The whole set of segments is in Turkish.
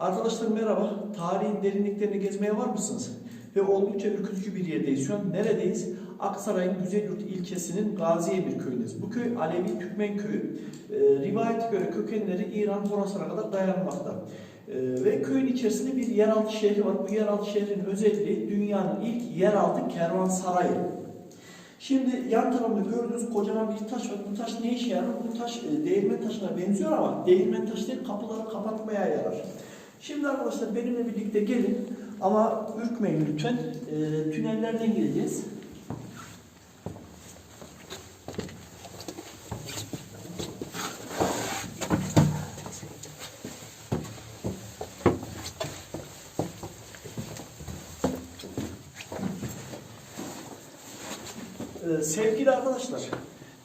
Arkadaşlar merhaba. Tarihin derinliklerini gezmeye var mısınız? Ve oldukça ürkütücü bir yerdeyiz şu an. Neredeyiz? Aksaray'ın Güzelyurt ilçesinin Gaziemir köyündeyiz. Bu köy Alevi Türkmen köyü. Ee, rivayete göre kökenleri İran Horasan'a kadar dayanmakta. Ee, ve köyün içerisinde bir yeraltı şehri var. Bu yeraltı şehrin özelliği dünyanın ilk yeraltı kervansarayı. Şimdi yan tarafında gördüğünüz kocaman bir taş var. Bu taş ne işe yarar? Bu taş e, değirmen taşına benziyor ama değirmen taşı değil kapıları kapatmaya yarar. Şimdi arkadaşlar benimle birlikte gelin ama ürkmeyin lütfen. E, tünellerden gireceğiz. Ee, sevgili arkadaşlar,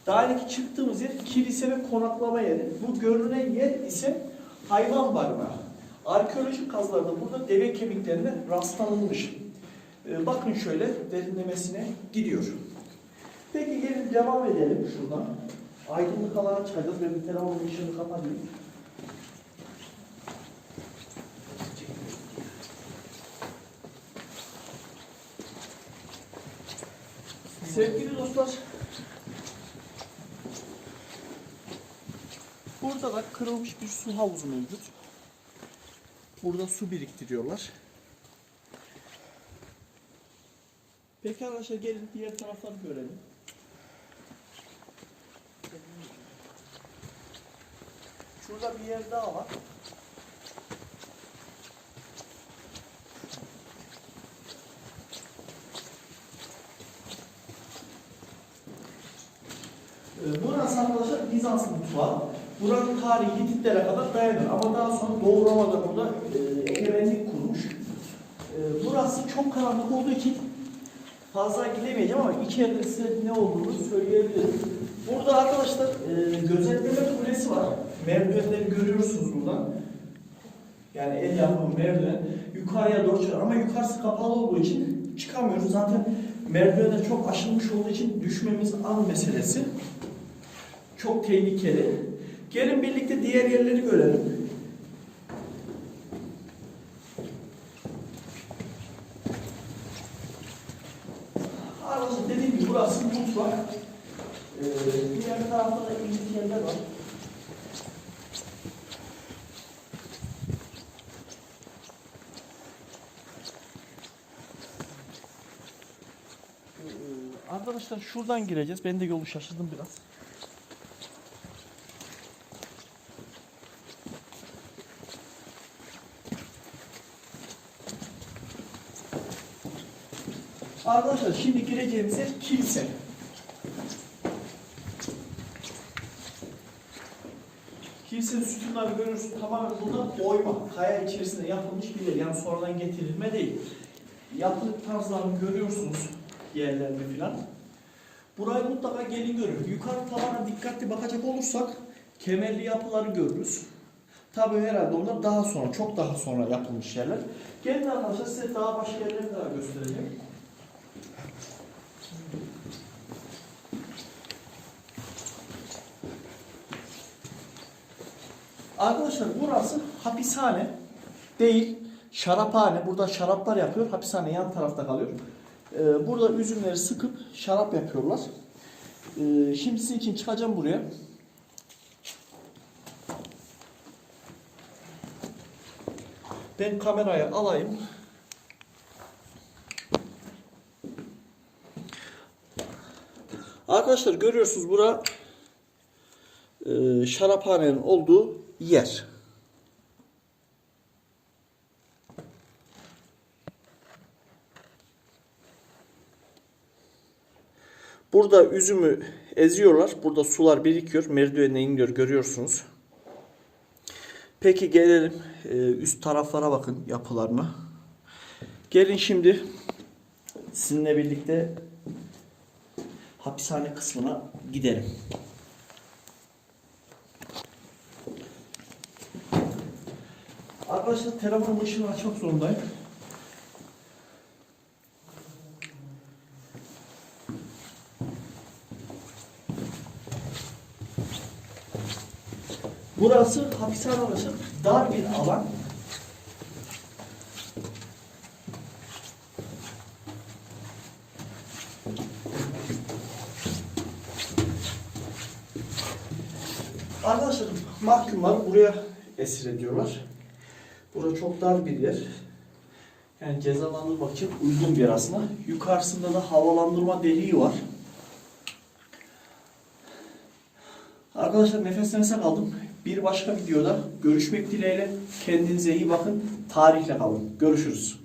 daha önceki çıktığımız yer kilise ve konaklama yeri. Bu görünen yer ise hayvan barınağı. Arkeolojik kazılarda burada deve kemiklerine rastlanılmış. Ee, bakın şöyle derinlemesine gidiyor. Peki gelin devam edelim şuradan. Aydınlık alana çıkacağız. Ben bir telefonun ışığını kapatayım. Sevgili dostlar, burada da kırılmış bir su havuzu mevcut. Burada su biriktiriyorlar. Peki arkadaşlar gelin diğer tarafları görelim. Şurada bir yer daha var. Ee, Burası arkadaşlar Bizans mutfağı. Buranın tarihi Hititlere kadar dayanır ama daha sonra Doğu Roma'da burada e, egemenlik kurmuş. E, burası çok karanlık olduğu için fazla gidemeyeceğim ama içeride size ne olduğunu söyleyebilirim. Burada arkadaşlar e, gözetleme kulesi var. Merdivenleri görüyorsunuz buradan. Yani el yapımı merdiven yukarıya doğru çıkıyor ama yukarısı kapalı olduğu için çıkamıyoruz. Zaten merdivenler çok aşılmış olduğu için düşmemiz an meselesi. Çok tehlikeli. Gelin birlikte diğer yerleri görelim. Arkadaşlar dediğim gibi burası mutfak. Ee, diğer tarafta da ilginç yerler var. Ee, Arkadaşlar şuradan gireceğiz. Ben de yolu şaşırdım biraz. Arkadaşlar şimdi gireceğimiz yer kilise. Kilisenin sütunları görürsün tamamen burada oyma, kaya içerisinde yapılmış bir yer. Yani sonradan getirilme değil. Yapı tarzlarını görüyorsunuz yerlerini filan. Burayı mutlaka gelin görün. Yukarı tavana dikkatli bakacak olursak kemerli yapıları görürüz. Tabii herhalde onlar daha sonra, çok daha sonra yapılmış yerler. Gelin arkadaşlar size daha başka yerleri daha göstereceğim. Arkadaşlar burası hapishane değil, şaraphane. Burada şaraplar yapıyor. Hapishane yan tarafta kalıyor. Ee, burada üzümleri sıkıp şarap yapıyorlar. Ee, şimdi sizin için çıkacağım buraya. Ben kamerayı alayım. Arkadaşlar görüyorsunuz bura e, şaraphanenin olduğu yer. Burada üzümü eziyorlar. Burada sular birikiyor. Merdivenle iniyor görüyorsunuz. Peki gelelim e, üst taraflara bakın yapılarına. Gelin şimdi sizinle birlikte hapishane kısmına gidelim. Arkadaşlar telefonun ışığını açmak zorundayım. Burası hapishane arkadaşlar dar bir alan. Arkadaşlar mahkumlar buraya esir ediyorlar. Burası çok dar bir yer. Yani cezalandırmak için uygun bir yer aslında. Yukarısında da havalandırma deliği var. Arkadaşlar nefes nefese kaldım. Bir başka videoda görüşmek dileğiyle. Kendinize iyi bakın. Tarihle kalın. Görüşürüz.